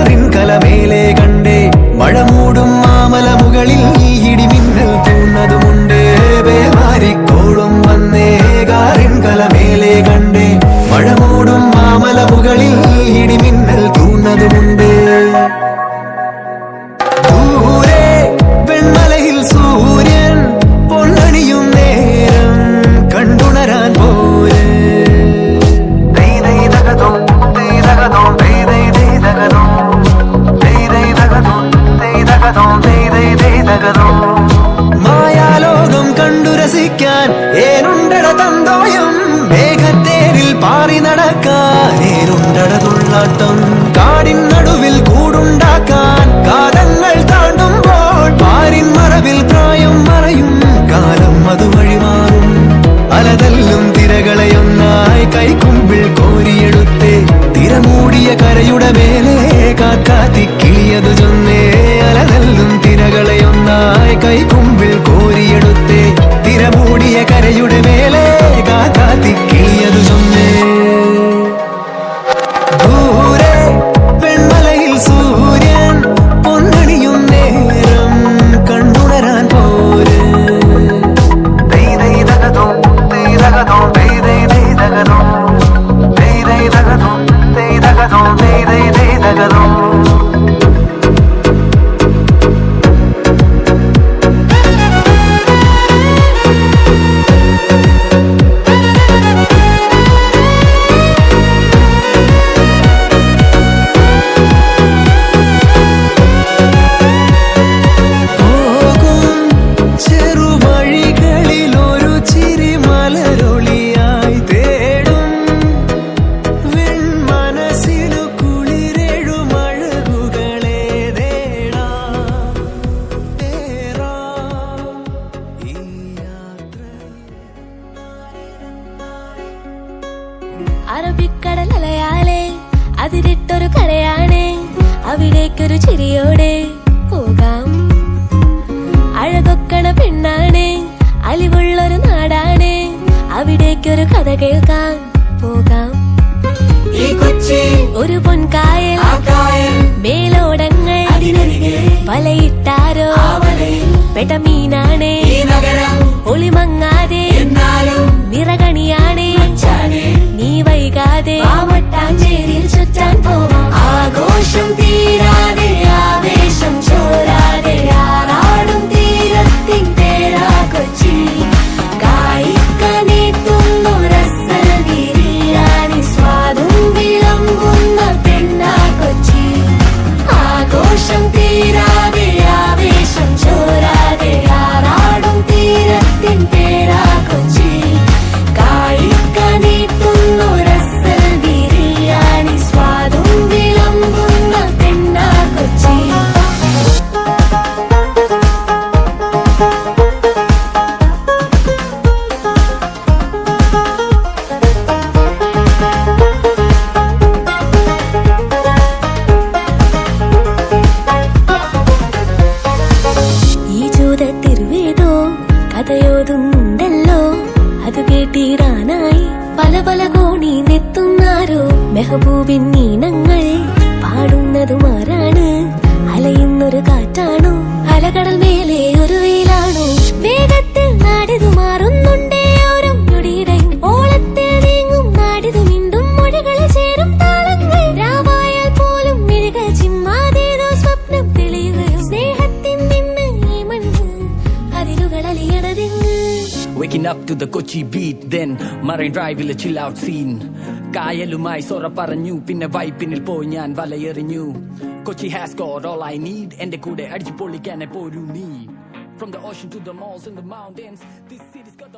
ആറിൻ കലമേലെ കണ്ടേ മഴ മൂടും മാമല മുകളിൽ കാരേരുണ്ടടതുള്ളാട്ടം കാടിൻ നടുവിൽ കൂടുണ്ടാക്കാൻ കാലങ്ങൾ താണ്ടുമ്പോൾ പാരിൻ മറവിൽ പ്രായം മറയും. കാലം അത് വഴിമാറും അലതല്ലും തിരകളെ ഒന്നായി കൈക്കുമ്പിൾ കോരിയെടുത്ത്. തിരമൂടിയ കരയുടെ മേലെ അറബിക്കടൽ അലയാളെ അതിരിട്ടൊരു കരയാണ് അവിടേക്കൊരു ചിരിയോടെ പോകാം. അഴകൊക്കണ പെണ്ണാണ് അലിവുള്ളൊരു നാടാണ്. അവിടേക്കൊരു കഥ കേൾക്കാൻ പോകാം. ഈ ഒരു പൊൻകായൽ മേലോടങ്ങൾ പലയിട്ടാരോ പെട്ട മീനാണ് ഈ നഗരം ഗുരുവേതോ കഥയോതുണ്ടല്ലോ. അത് കേട്ടിടാനായി പല പല കോണി നെത്തുന്നാരോ? മെഹബൂബിൻ നീനങ്ങൾ waking up to the Kochi beat then marine ഡ്രൈവിലെ chill out scene കായലുമായി സൊറ പറഞ്ഞു പിന്നെ വൈപ്പിനിൽ പോയി ഞാൻ വലയെറിഞ്ഞു Kochi has god all I need എന്റെ കൂടെ അടിച്ചു പൊളിക്കാൻ പോരൂ നീ From the ocean to the malls and the mountains, this city's got